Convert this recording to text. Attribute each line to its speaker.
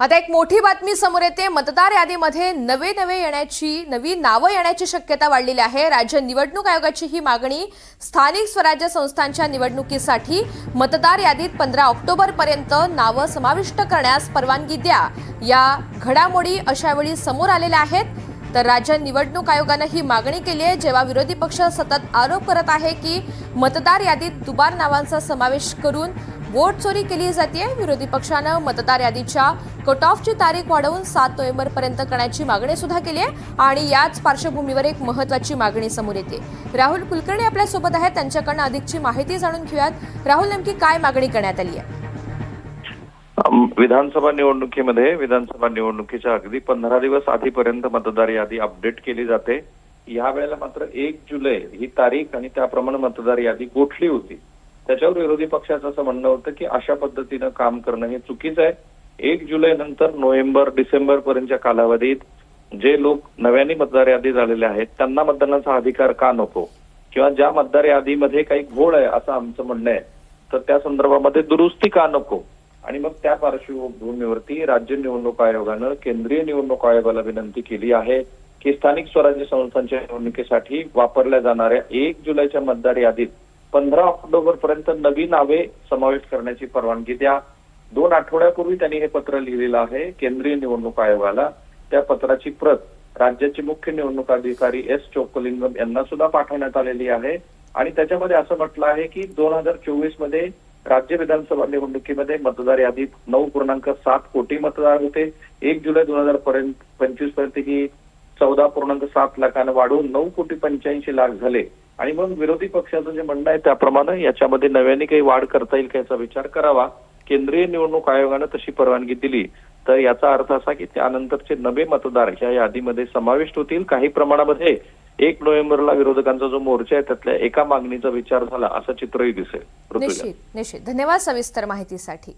Speaker 1: आता एक मोठी बातमी समोर येते. मतदार यादीमध्ये नवे नवे येण्याची नवी नावं येण्याची शक्यता वाढलेली आहे. राज्य निवडणूक आयोगाची ही मागणी स्थानिक स्वराज्य संस्थांच्या निवडणुकीसाठी मतदार यादीत पंधरा ऑक्टोबर पर्यंत नावं समाविष्ट करण्यास परवानगी द्या. या घडामोडी अशावेळी समोर आलेल्या आहेत. तर राज्य निवडणूक आयोगानं ही मागणी केली आहे. जेव्हा विरोधी पक्ष सतत आरोप करत आहे की मतदार यादीत दुबार नावांचा समावेश करून वोट चोरी केली जाते विरोधी पक्षानं मतदार यादीच्या कट ऑफची तारीख वाढवून सात नोव्हेंबर पर्यंत करण्याची मागणी सुद्धा केली आहे आणि याच पार्श्वभूमीवर एक महत्वाची मागणी समोर येते. राहुल कुलकर्णी आपल्यासोबत आहेत. त्यांच्याकडनं अधिकची माहिती जाणून घेऊयात. राहुल नेमकी काय मागणी करण्यात आली आहे?
Speaker 2: विधानसभा निवडणुकीमध्ये विधानसभा निवडणुकीच्या अगदी पंधरा दिवस आधीपर्यंत मतदार यादी अपडेट केली जाते. या वेळेला मात्र एक जुलै ही तारीख आणि त्याप्रमाणे मतदार यादी गोठली होती. त्याच्यावर विरोधी पक्षाचं असं म्हणणं होतं की अशा पद्धतीनं काम करणं हे चुकीचं आहे. एक जुलै नंतर नोव्हेंबर डिसेंबर पर्यंतच्या कालावधीत जे लोक नव्याने मतदार यादी झालेले आहेत त्यांना मतदानाचा अधिकार का नको? किंवा ज्या मतदार यादीमध्ये काही घोळ आहे असं आमचं म्हणणं आहे तर त्या संदर्भामध्ये दुरुस्ती का नको? आणि मग त्या पार्श्वभूमीवरती राज्य निवडणूक आयोगानं केंद्रीय निवडणूक आयोगाला विनंती केली आहे की स्थानिक स्वराज्य संस्थांच्या निवडणुकीसाठी वापरल्या जाणाऱ्या एक जुलैच्या मतदार यादीत पंधरा ऑक्टोबर पर्यंत नवी नावे समाविष्ट करण्याची परवानगी द्या. दोन आठवड्यापूर्वी त्यांनी हे पत्र लिहिलेलं आहे केंद्रीय निवडणूक आयोगाला. त्या पत्राची प्रत राज्याचे मुख्य निवडणूक अधिकारी एस चोकलिंगम यांना सुद्धा पाठवण्यात आलेली आहे. आणि त्याच्यामध्ये असं म्हटलं आहे की दोन हजार चोवीसमध्ये राज्य विधानसभा निवडणुकीमध्ये मतदार यादीत नऊ पूर्णांक सात कोटी मतदार होते. एक जुलै दोन हजार पर्यंत पंचवीसपर्यंत ही चौदा पूर्णांक सात लाखानं वाढून नऊ कोटी पंच्याऐंशी लाख झाले. आणि मग विरोधी पक्षाचं जे म्हणणं आहे त्याप्रमाणे याच्यामध्ये नव्याने काही वाढ करता येईल का याचा विचार करावा. केंद्रीय निवडणूक आयोगानं तशी परवानगी दिली. तर याचा अर्थ असा की त्यानंतरचे नवे मतदार ह्या यादीमध्ये समाविष्ट होतील. काही प्रमाणामध्ये एक नोव्हेंबरला विरोधकांचा जो मोर्चा आहे त्यातल्या एका मागणीचा विचार झाला असं चित्रही दिसेल.
Speaker 1: निश्चित निश्चित. धन्यवाद सविस्तर माहितीसाठी.